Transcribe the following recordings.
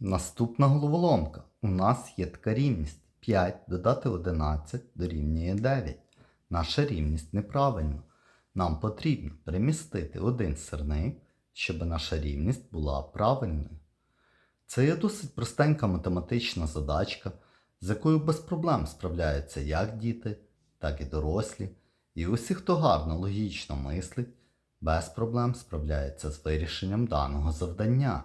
Наступна головоломка. У нас є така рівність. 5 додати 11 дорівнює 9. Наша рівність неправильна. Нам потрібно перемістити один сирник, щоб наша рівність була правильною. Це є досить простенька математична задачка, з якою без проблем справляються як діти, так і дорослі. І усі, хто гарно логічно мислить, без проблем справляється з вирішенням даного завдання.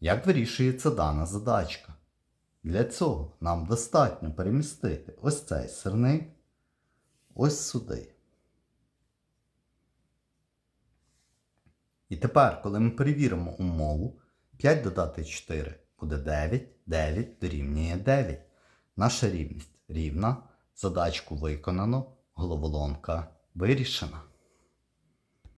Як вирішується дана задачка? Для цього нам достатньо перемістити ось цей сирник ось сюди. І тепер, коли ми перевіримо умову, 5 додати 4 буде 9, 9 дорівнює 9. Наша рівність рівна, задачку виконано, головоломка вирішена.